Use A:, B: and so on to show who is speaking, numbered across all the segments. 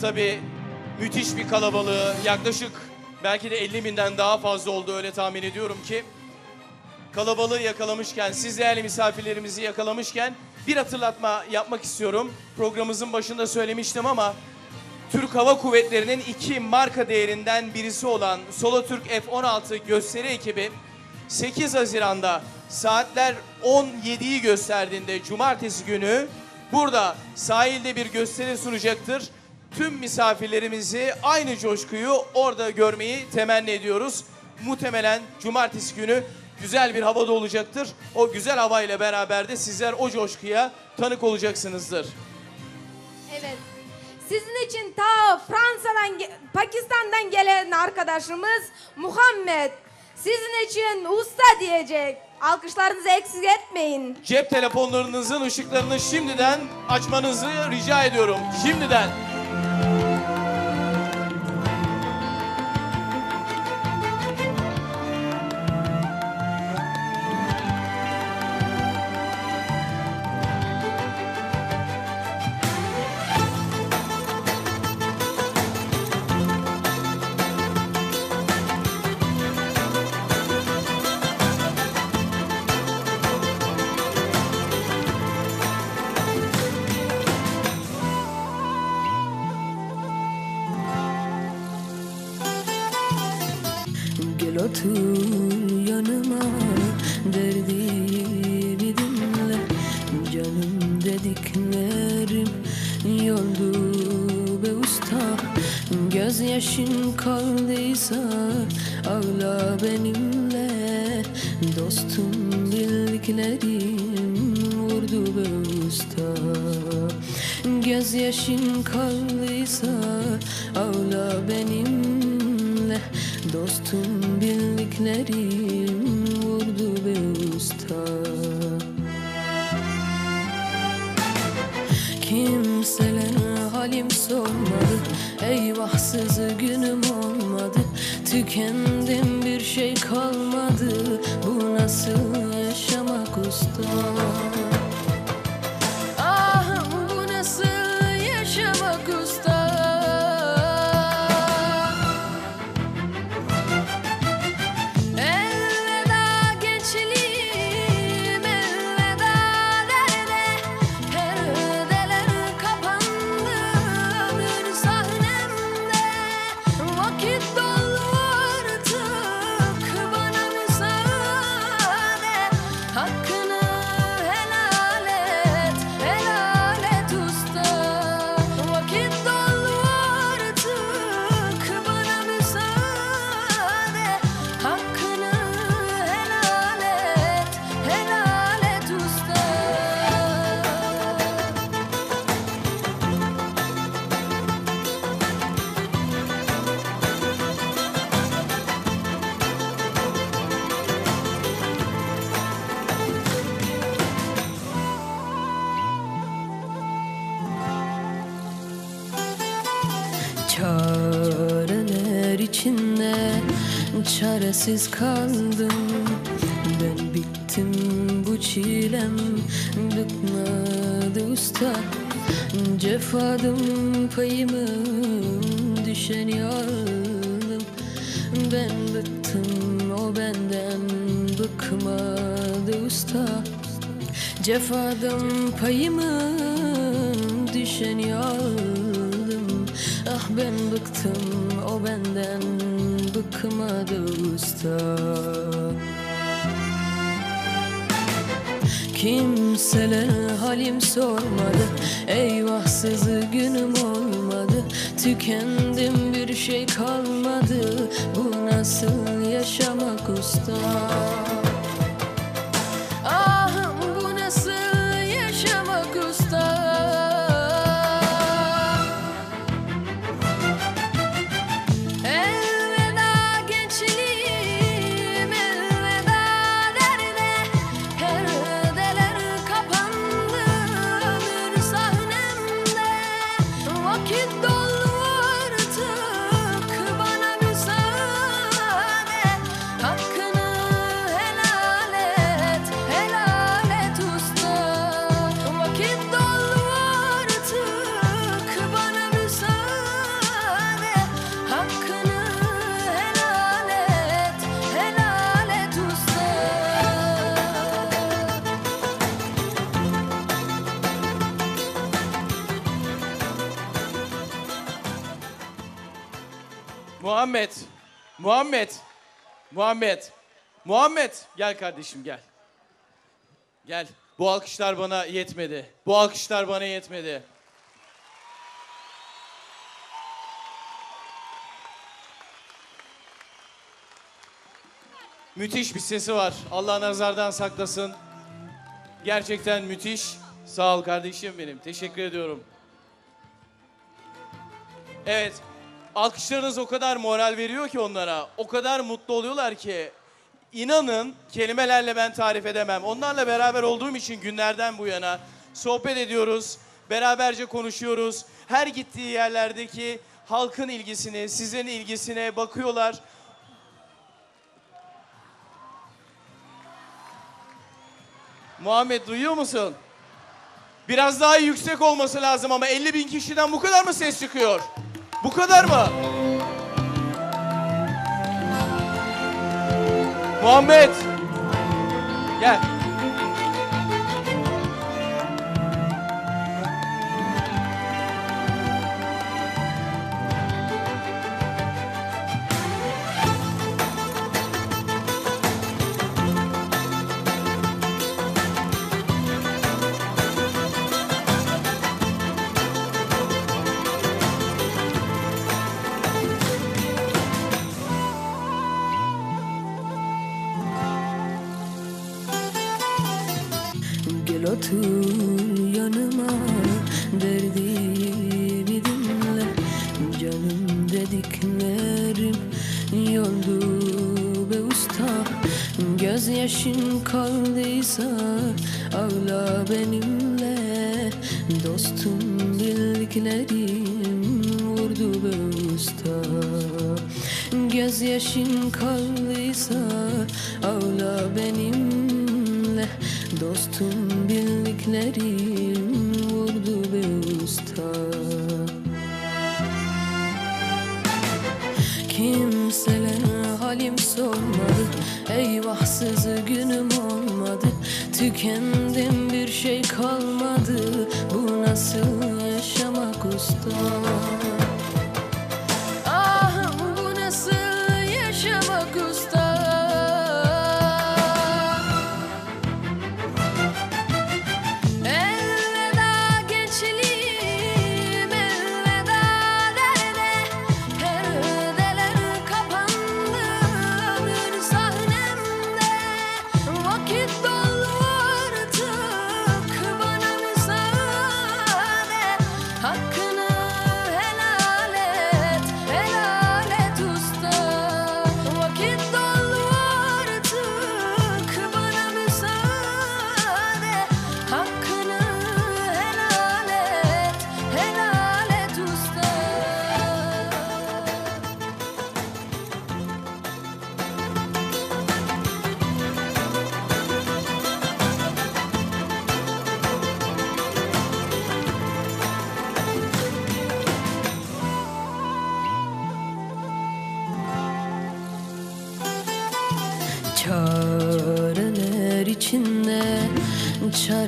A: tabii müthiş bir kalabalığı yaklaşık belki de 50 binden daha fazla oldu öyle tahmin ediyorum ki. Kalabalığı yakalamışken, siz değerli misafirlerimizi yakalamışken bir hatırlatma yapmak istiyorum. Programımızın başında söylemiştim ama Türk Hava Kuvvetleri'nin iki marka değerinden birisi olan Solo Türk F-16 gösteri ekibi 8 Haziran'da saatler 17'yi gösterdiğinde cumartesi günü burada sahilde bir gösteri sunacaktır. Tüm misafirlerimizi aynı coşkuyu orada görmeyi temenni ediyoruz. Muhtemelen cumartesi günü güzel bir havada olacaktır. O güzel havayla beraber de sizler o coşkuya tanık olacaksınızdır.
B: Evet. Sizin için ta Fransa'dan, Pakistan'dan gelen arkadaşımız Muhammed. Sizin için usta diyecek. Alkışlarınızı eksik etmeyin.
A: Cep telefonlarınızın ışıklarını şimdiden açmanızı rica ediyorum. Şimdiden.
C: Otur yanıma derdimi dinle. Canım dediklerim yoldu be usta. Gözyaşın kaldıysa ağla benimle. Dostum bildiklerim vurdu be usta. Gözyaşın kaldıysa ağla benimle. Dostum bildiklerim vurdu be usta. Kimseler halim sormadı Eyvahsız günüm olmadı. Tükendim bir şey kalmadı. Bu nasıl yaşamak usta çaresiz kaldım. Ben bittim bu çilem. Bıkmadı usta. Cefadım payımı düşeni aldım Ben bıktım o benden bıkmadı usta. Cefadım payımı düşeni aldım Ah ben bıktım o benden bıkmadı usta. Kimseler halim sormadı Eyvahsız günüm olmadı. Tükendim bir şey kalmadı. Bu nasıl yaşamak usta
A: Muhammed. Muhammed. Muhammed. Muhammed. Gel kardeşim gel. Gel. Bu alkışlar bana yetmedi. Bu alkışlar bana yetmedi. Müthiş bir sesi var. Allah nazardan saklasın. Gerçekten müthiş. Sağ ol kardeşim benim. Teşekkür ediyorum. Evet. Alkışlarınız o kadar moral veriyor ki onlara. O kadar mutlu oluyorlar ki. İnanın kelimelerle ben tarif edemem. Onlarla beraber olduğum için günlerden bu yana sohbet ediyoruz. Beraberce konuşuyoruz. Her gittiği yerlerdeki halkın ilgisine, sizin ilgisine bakıyorlar. Muhammed duyuyor musun? Biraz daha yüksek olması lazım ama 50 bin kişiden bu kadar mı ses çıkıyor? Bu kadar mı? Muhammed. Gel.
C: Dostum bildiklerim vurdu be usta. Gözyaşın kaldıysa ağla benimle. Dostum bildiklerim vurdu be usta. Kimseler halim sormadı. Eyvahsız günüm olmadı. Tükendim yaşamak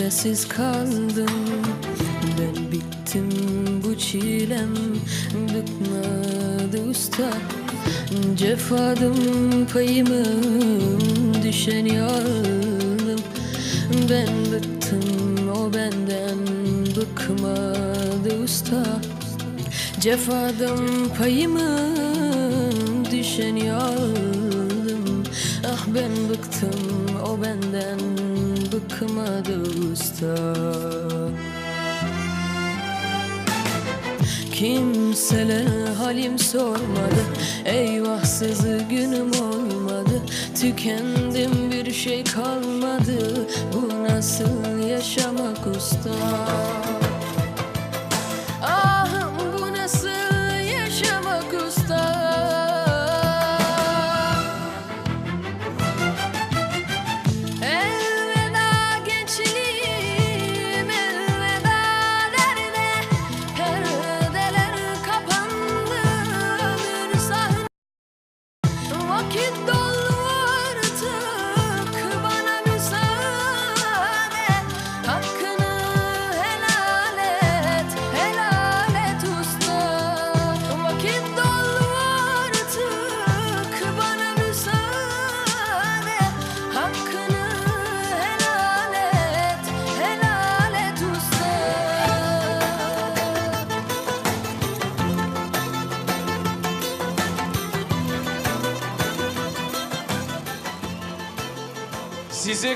C: çaresiz kaldım. Ben bittim bu çilem bıkmadı usta. Cefadım payımı düşeni aldım Ben bıktım o benden bıkmadı usta. Cefadım payımı düşeni aldım Ah ben bıktım o benden bıkmadı usta Kimseler halim sormadı. Eyvahsız günüm olmadı. Tükendim bir şey kalmadı. Bu nasıl yaşamak usta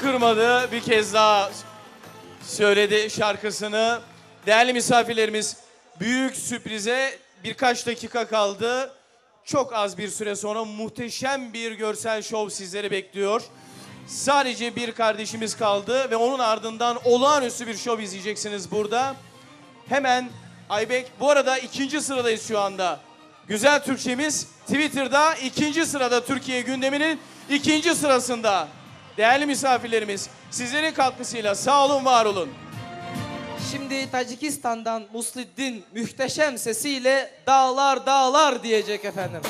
A: kırmadı bir kez daha söyledi şarkısını. Değerli misafirlerimiz büyük sürprize birkaç dakika kaldı. Çok az bir süre sonra muhteşem bir görsel şov sizleri bekliyor. Sadece bir kardeşimiz kaldı ve onun ardından olağanüstü bir şov izleyeceksiniz burada. Hemen Aybek bu arada ikinci sıradayız şu anda. Güzel Türkçemiz Twitter'da ikinci sırada Türkiye gündeminin ikinci sırasında. Değerli misafirlerimiz sizlerin katkısıyla sağ olun var olun.
D: Şimdi Tacikistan'dan Musliddin muhteşem sesiyle dağlar dağlar diyecek efendim.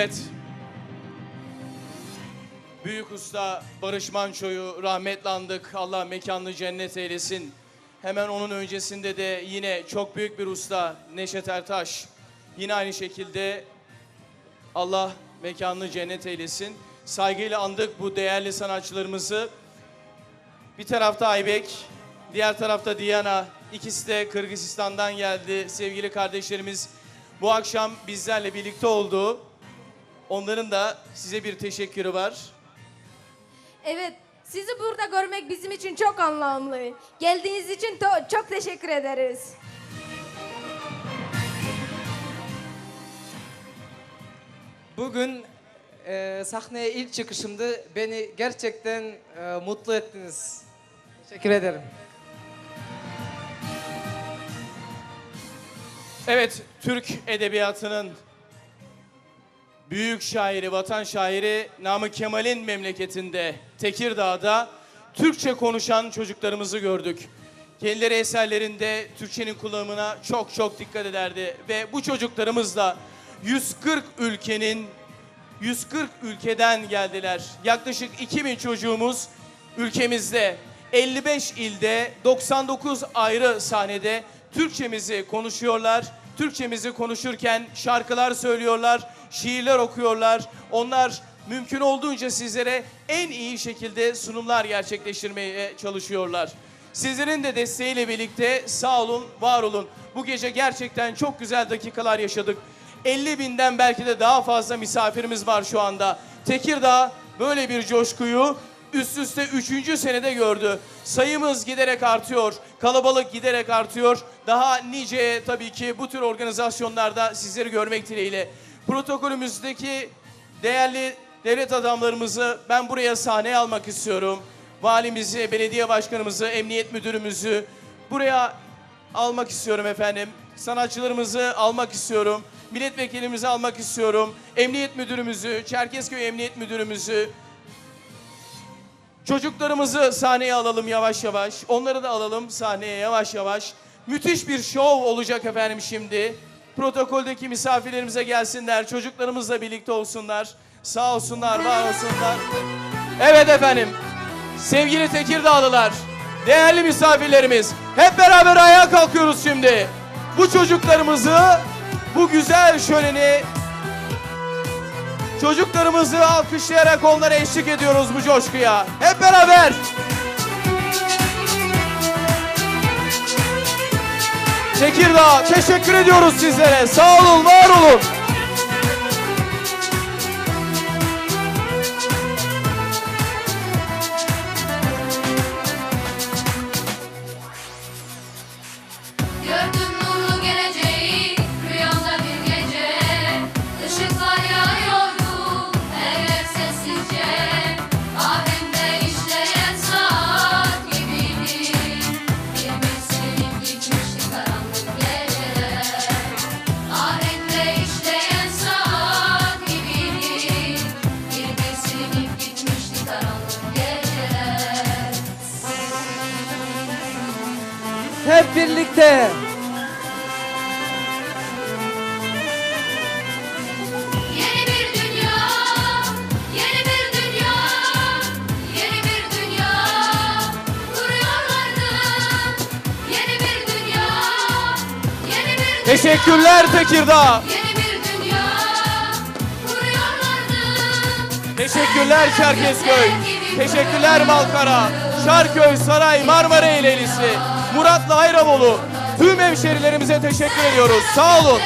A: Evet. Büyük usta Barış Manço'yu rahmetle andık. Allah mekanını cennet eylesin. Hemen onun öncesinde de yine çok büyük bir usta Neşet Ertaş. Yine aynı şekilde Allah mekanını cennet eylesin. Saygıyla andık bu değerli sanatçılarımızı. Bir tarafta Aybek, diğer tarafta Diana. İkisi de Kırgızistan'dan geldi. Sevgili kardeşlerimiz bu akşam bizlerle birlikte oldu. Onların da size bir teşekkürü var.
B: Evet, sizi burada görmek bizim için çok anlamlı. Geldiğiniz için çok teşekkür ederiz.
D: Bugün e, sahneye ilk çıkışımda beni gerçekten e, mutlu ettiniz. Teşekkür ederim.
A: Evet, Türk edebiyatının büyük şairi, vatan şairi Namık Kemal'in memleketinde, Tekirdağ'da Türkçe konuşan çocuklarımızı gördük. Kendileri eserlerinde Türkçenin kullanımına çok çok dikkat ederdi ve bu çocuklarımız da 140 ülkenin 140 ülkeden geldiler. Yaklaşık 2000 çocuğumuz ülkemizde 55 ilde 99 ayrı sahnede Türkçemizi konuşuyorlar. Türkçemizi konuşurken şarkılar söylüyorlar, şiirler okuyorlar. Onlar mümkün olduğunca sizlere en iyi şekilde sunumlar gerçekleştirmeye çalışıyorlar. Sizlerin de desteğiyle birlikte sağ olun, var olun. Bu gece gerçekten çok güzel dakikalar yaşadık. 50 binden belki de daha fazla misafirimiz var şu anda. Tekirdağ böyle bir coşkuyu üst üste üçüncü senede gördü. Sayımız giderek artıyor, kalabalık giderek artıyor. Daha nice tabii ki bu tür organizasyonlarda sizleri görmek dileğiyle. Protokolümüzdeki değerli devlet adamlarımızı ben buraya sahneye almak istiyorum. Valimizi, belediye başkanımızı, emniyet müdürümüzü buraya almak istiyorum efendim. Sanatçılarımızı almak istiyorum. Milletvekilimizi almak istiyorum. Emniyet müdürümüzü, Çerkezköy Emniyet Müdürümüzü, Çocuklarımızı sahneye alalım yavaş yavaş. Onları da alalım sahneye yavaş yavaş. Müthiş bir şov olacak efendim şimdi. Protokoldeki misafirlerimize gelsinler. Çocuklarımızla birlikte olsunlar. Sağ olsunlar, var olsunlar. Evet efendim. Sevgili Tekirdağlılar, değerli misafirlerimiz. Hep beraber ayağa kalkıyoruz şimdi. Bu çocuklarımızı, bu güzel şöleni Çocuklarımızı alkışlayarak onlara eşlik ediyoruz bu coşkuya. Hep beraber. Tekirdağ teşekkür ediyoruz sizlere. Sağ olun, var olun.
C: Bir dünya,
A: Teşekkürler Tekirdağ.
C: yeni bir dünya kuruyorlardı.
A: Teşekkürler Çerkezköy. Teşekkürler Malkara. Şarköy, Saray, Marmara Eylelisi, Muratlı Hayramoğlu. Tüm hemşerilerimize teşekkür ediyoruz. Sağ olun.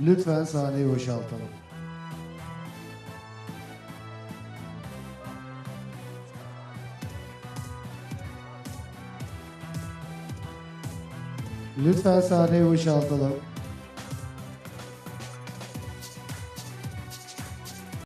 E: Lütfen sahneyi boşaltalım. Lütfen sahneyi boşaltalım.